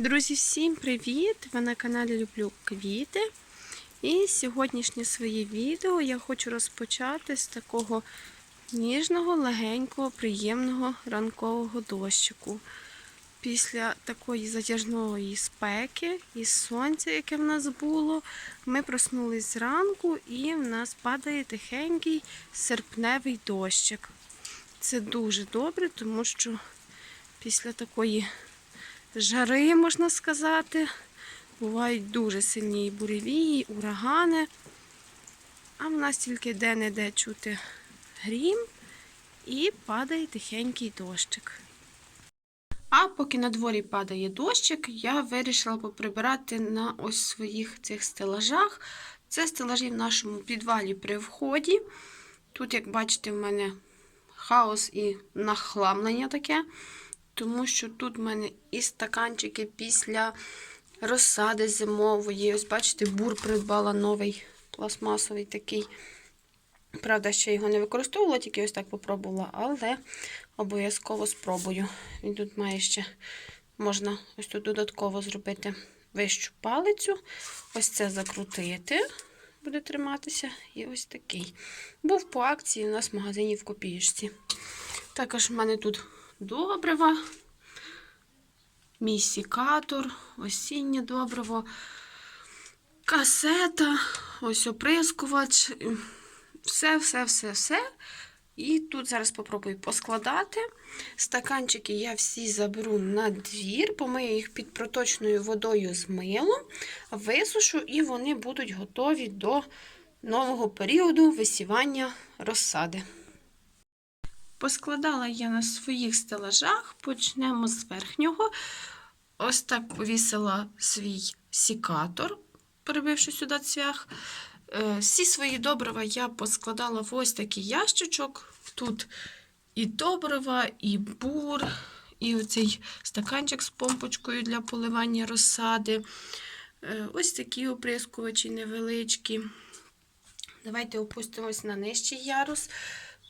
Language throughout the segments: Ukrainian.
Друзі, всім привіт! Ви на каналі Люблю Квіти. І сьогоднішнє своє відео я хочу розпочати з такого ніжного, легенького, приємного ранкового дощику. Після такої затяжної спеки і сонця, яке в нас було, ми проснулись зранку і в нас падає тихенький серпневий дощик. Це дуже добре, тому що після такої жари, можна сказати. Бувають дуже сильні буревії, урагани. А в нас тільки де-не-де чути грім і падає тихенький дощик. А поки на дворі падає дощик, я вирішила поприбирати на ось своїх цих стелажах. Це стелажі в нашому підвалі при вході. Тут, як бачите, в мене хаос і нахламлення таке тому що тут в мене і стаканчики після розсади зимової. Ось, бачите, бур придбала новий пластмасовий такий. Правда, ще його не використовувала, тільки ось так попробувала, але обов'язково спробую. Він тут має ще, можна ось тут додатково зробити вищу палицю. Ось це закрутити, буде триматися. І ось такий. Був по акції у нас в магазині в копієчці. Також в мене тут добрива, мій сікатор, осіннє добриво, касета, ось оприскувач, все, все, все, все. І тут зараз спробую поскладати. Стаканчики я всі заберу на двір, помию їх під проточною водою з милом, висушу, і вони будуть готові до нового періоду висівання розсади. Поскладала я на своїх стелажах, почнемо з верхнього. Ось так повісила свій сікатор, перебивши сюди цвях. Е, Всі свої добрива я поскладала в ось такий ящичок. Тут і добрива, і бур, і оцей стаканчик з помпочкою для поливання розсади. Е, Ось такі оприскувачі невеличкі. Давайте опустимось на нижчий ярус.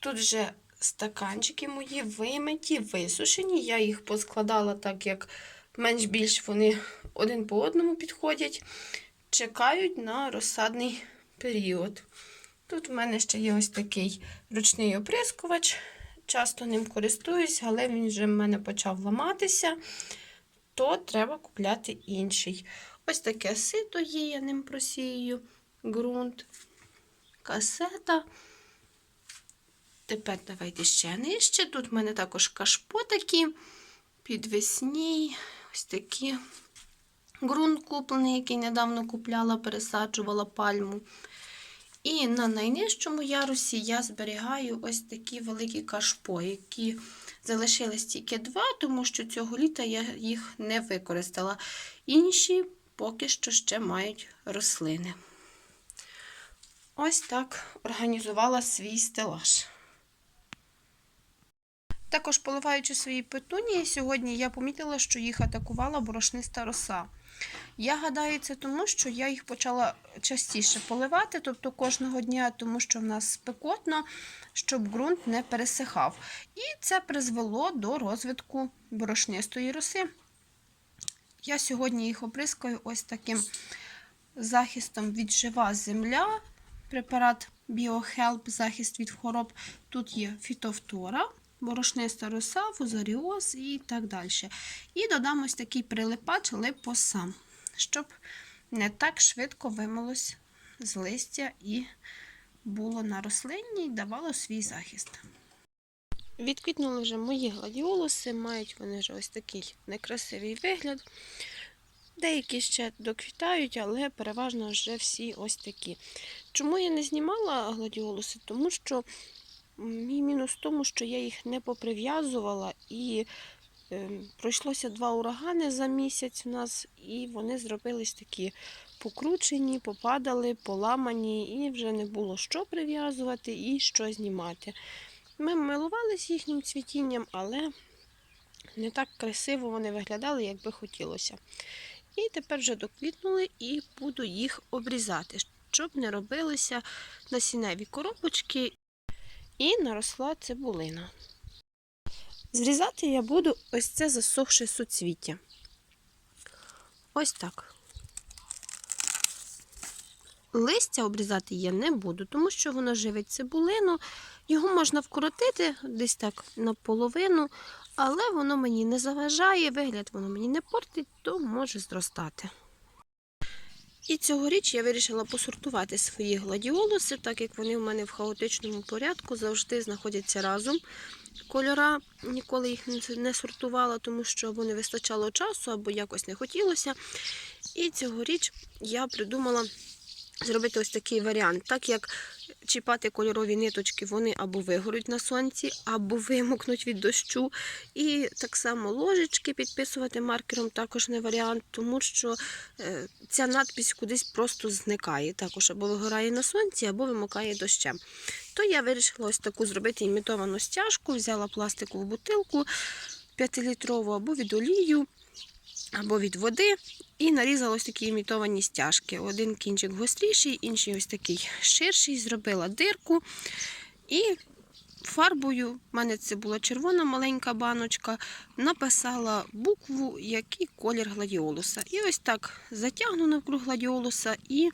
Тут вже стаканчики мої вимиті, висушені. Я їх поскладала так, як менш-більш вони один по одному підходять. Чекають на розсадний період. Тут в мене ще є ось такий ручний оприскувач. Часто ним користуюсь, але він вже в мене почав ламатися, то треба купляти інший. Ось таке сито є, я ним просію, ґрунт, касета. Тепер давайте ще нижче. Тут в мене також кашпо такі, підвесні, ось такі. Ґрунт куплений, який недавно купляла, пересаджувала пальму. І на найнижчому ярусі я зберігаю ось такі великі кашпо, які залишились тільки два, тому що цього літа я їх не використала. Інші поки що ще мають рослини. Ось так організувала свій стелаж. Також поливаючи свої петунії, сьогодні я помітила, що їх атакувала борошниста роса. Я гадаю, це тому, що я їх почала частіше поливати, тобто кожного дня, тому що в нас спекотно, щоб ґрунт не пересихав. І це призвело до розвитку борошнистої роси. Я сьогодні їх оприскаю ось таким захистом від жива земля, препарат BioHelp, захист від хвороб. Тут є фітофтора борошниста роса, фузаріоз і так далі. І додам ось такий прилипач липосам, щоб не так швидко вимилось з листя і було на рослині і давало свій захист. Відквітнули вже мої гладіолуси, мають вони вже ось такий некрасивий вигляд. Деякі ще доквітають, але переважно вже всі ось такі. Чому я не знімала гладіолуси? Тому що Мій мінус в тому, що я їх не поприв'язувала, і е, пройшлося два урагани за місяць у нас, і вони зробились такі покручені, попадали, поламані, і вже не було що прив'язувати і що знімати. Ми милувалися їхнім цвітінням, але не так красиво вони виглядали, як би хотілося. І тепер вже доквітнули і буду їх обрізати, щоб не робилися насінневі коробочки і наросла цибулина. Зрізати я буду ось це засохше суцвіття. Ось так. Листя обрізати я не буду, тому що воно живить цибулину. Його можна вкоротити десь так наполовину, але воно мені не заважає, вигляд воно мені не портить, то може зростати. І цьогоріч я вирішила посортувати свої гладіолуси, так як вони в мене в хаотичному порядку завжди знаходяться разом. Кольора ніколи їх не- сортувала, тому що або не вистачало часу, або якось не хотілося. І цьогоріч я придумала зробити ось такий варіант. Так як чіпати кольорові ниточки, вони або вигоруть на сонці, або вимокнуть від дощу. І так само ложечки підписувати маркером також не варіант, тому що е, ця надпись кудись просто зникає. Також або вигорає на сонці, або вимокає дощем. То я вирішила ось таку зробити імітовану стяжку, взяла пластикову бутилку 5-літрову або від олію, або від води. І нарізала ось такі імітовані стяжки. Один кінчик гостріший, інший ось такий ширший. Зробила дирку. І фарбою, в мене це була червона маленька баночка, написала букву, який колір гладіолуса. І ось так затягну навкруг гладіолуса, і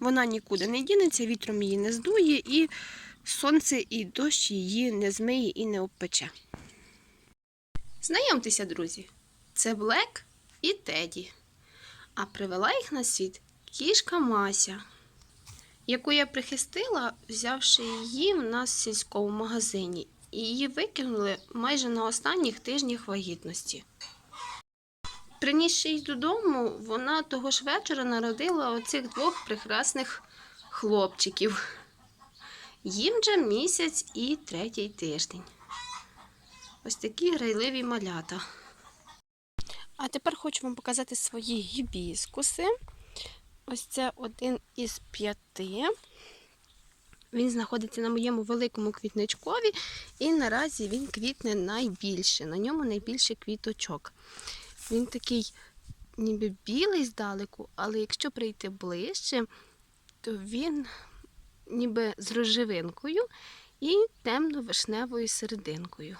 вона нікуди не дінеться, вітром її не здує, і сонце і дощ її не змиє і не обпече. Знайомтеся, друзі, це Блек і Теді. А привела їх на світ кішка Мася, яку я прихистила, взявши її в нас в сільському магазині, і її викинули майже на останніх тижнях вагітності. Принісши її додому, вона того ж вечора народила оцих двох прекрасних хлопчиків. Їм вже місяць і третій тиждень. Ось такі грайливі малята. А тепер хочу вам показати свої гібіскуси. Ось це один із п'яти. Він знаходиться на моєму великому квітничкові, і наразі він квітне найбільше. На ньому найбільше квіточок. Він такий ніби білий здалеку, але якщо прийти ближче, то він ніби з рожевинкою і темно-вишневою серединкою.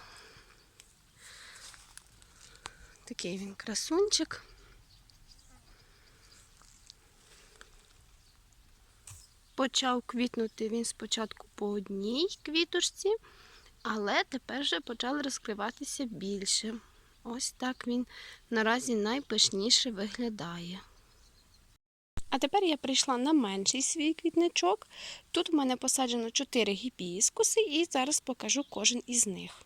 Такий він красунчик. Почав квітнути він спочатку по одній квіточці, але тепер вже почали розкриватися більше. Ось так він наразі найпишніше виглядає. А тепер я прийшла на менший свій квітничок. Тут в мене посаджено 4 гібіскуси, і зараз покажу кожен із них.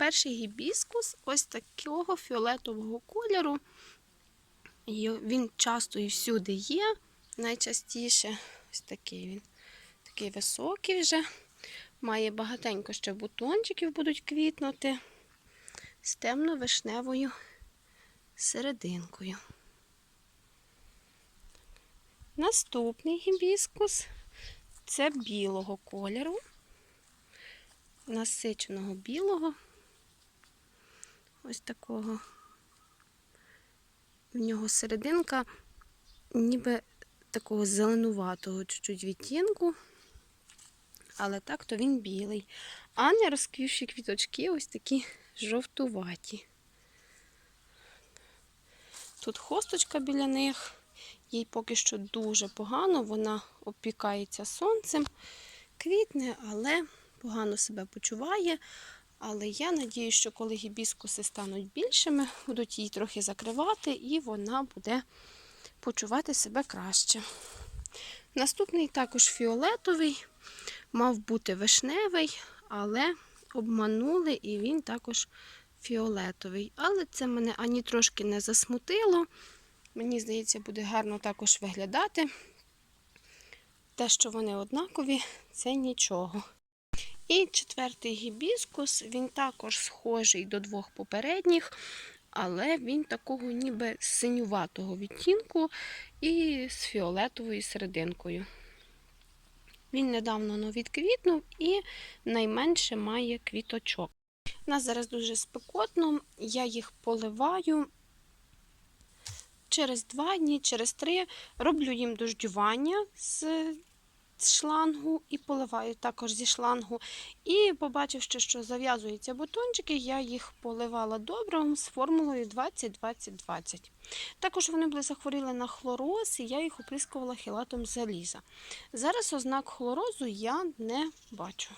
Перший гібіскус ось такого фіолетового кольору. Він часто і всюди є. Найчастіше ось такий він. Такий високий вже. Має багатенько ще бутончиків будуть квітнути з темно-вишневою серединкою. Наступний гібіскус це білого кольору, насиченого білого. Ось такого. В нього серединка ніби такого зеленуватого чуть-чуть відтінку, але так то він білий. А не розквівші квіточки ось такі жовтуваті. Тут хосточка біля них, їй поки що дуже погано, вона опікається сонцем, квітне, але погано себе почуває. Але я надію, що коли гібіскуси стануть більшими, будуть її трохи закривати, і вона буде почувати себе краще. Наступний також фіолетовий, мав бути вишневий, але обманули, і він також фіолетовий. Але це мене ані трошки не засмутило. Мені здається, буде гарно також виглядати. Те, що вони однакові, це нічого. І четвертий гібіскус, він також схожий до двох попередніх, але він такого ніби синюватого відтінку і з фіолетовою серединкою. Він недавно ну, відквітнув і найменше має квіточок. У нас зараз дуже спекотно, я їх поливаю через два дні, через три роблю їм дождювання з з шлангу і поливаю також зі шлангу. І побачивши, що зав'язуються бутончики, я їх поливала добривом з формулою 20-20-20. Також вони були захворіли на хлороз, і я їх оприскувала хілатом заліза. Зараз ознак хлорозу я не бачу.